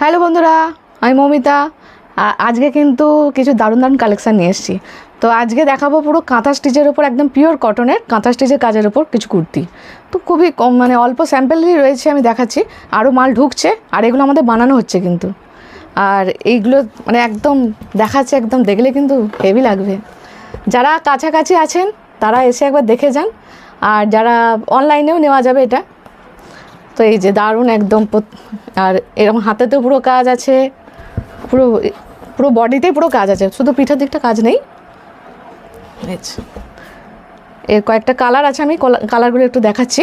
Hello বন্ধুরা, আমি মমিতা। আজকে কিন্তু কিছু দারুণ দারুণ কালেকশান নিয়ে এসেছি। তো আজকে দেখাবো পুরো কাঁথা স্টিচের ওপর একদম পিওর কটনের কাঁথা স্টিচের কাজের ওপর কিছু কুর্তি। তো খুবই কম মানে অল্প স্যাম্পেলই রয়েছে আমি দেখাচ্ছি আরও মাল ঢুকছে, আর এগুলো আমাদের বানানো হচ্ছে কিন্তু। আর এইগুলো মানে একদম দেখাচ্ছে, একদম দেখলে কিন্তু হেভি লাগবে। যারা কাছাকাছি আছেন, তারা এসে একবার দেখে যান। আর যারা অনলাইনেও নেওয়া যাবে এটা তো এই যে দারুণ একদম আর এরকম হাতেতেও পুরো কাজ আছে। পুরো পুরো বডিতেই পুরো কাজ আছে। শুধু পিঠের দিকটা কাজ নেই। এর কয়েকটা কালার আছে আমি কলা- কালারগুলো একটু দেখাচ্ছি।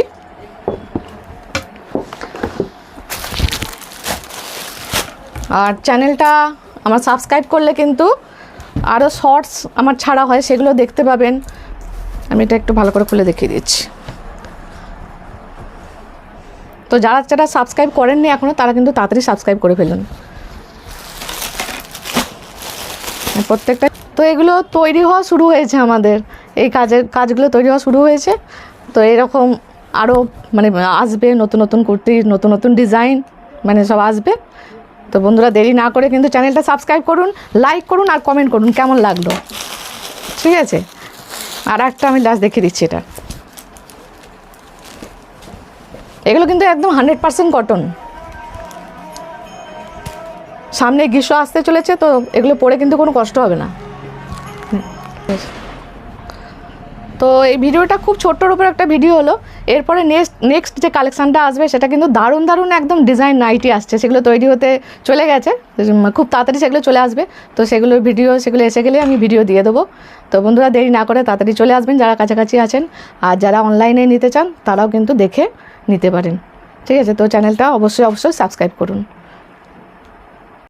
আর চ্যানেলটা আমার সাবস্ক্রাইব করলে কিন্তু আরও শর্টস আমার ছাড়া হয় সেগুলো দেখতে পাবেন। আমি এটা একটু ভালো করে খুলে দেখিয়ে দিচ্ছি। তো যারা যারা সাবস্ক্রাইব করেননি এখনও তারা কিন্তু তাড়াতাড়ি সাবস্ক্রাইব করে ফেলুন। প্রত্যেকটা তো এগুলো তৈরি হওয়া শুরু হয়েছে আমাদের। এই কাজের কাজগুলো তৈরি হওয়া শুরু হয়েছে। তো এরকম আরও মানে আসবে নতুন নতুন কুর্তি, নতুন নতুন ডিজাইন মানে সব আসবে। তো বন্ধুরা, দেরি না করে কিন্তু চ্যানেলটা সাবস্ক্রাইব করুন লাইক করুন আর কমেন্ট করুন, কেমন লাগল? ঠিক আছে? আর একটা আমি লাস্ট দেখিয়ে দিচ্ছি এটা। এগুলো কিন্তু একদম হান্ড্রেড পারসেন্ট কটন সামনে গ্রীষ্ম আসতে চলেছে, তো এগুলো পরে কিন্তু কোনো কষ্ট হবে না। তো এই ভিডিওটা খুব ছোট্টর উপর একটা ভিডিও হলো। এরপরে নেক্সট নেক্সট যে কালেকশানটা আসবে, সেটা কিন্তু দারুণ দারুণ একদম ডিজাইন নাইটি আসছে। সেগুলো তৈরি হতে চলে গেছে। খুব তাড়াতাড়ি সেগুলো চলে আসবে। তো সেগুলো ভিডিও সেগুলো এসে গেলে আমি ভিডিও দিয়ে দেবো। তো বন্ধুরা, দেরি না করে তাড়াতাড়ি চলে আসবেন যারা কাছাকাছি আছেন। আর যারা অনলাইনে নিতে চান, তারাও কিন্তু দেখে নিতে পারেন। ঠিক আছে? তো চ্যানেলটা অবশ্যই অবশ্যই সাবস্ক্রাইব করুন।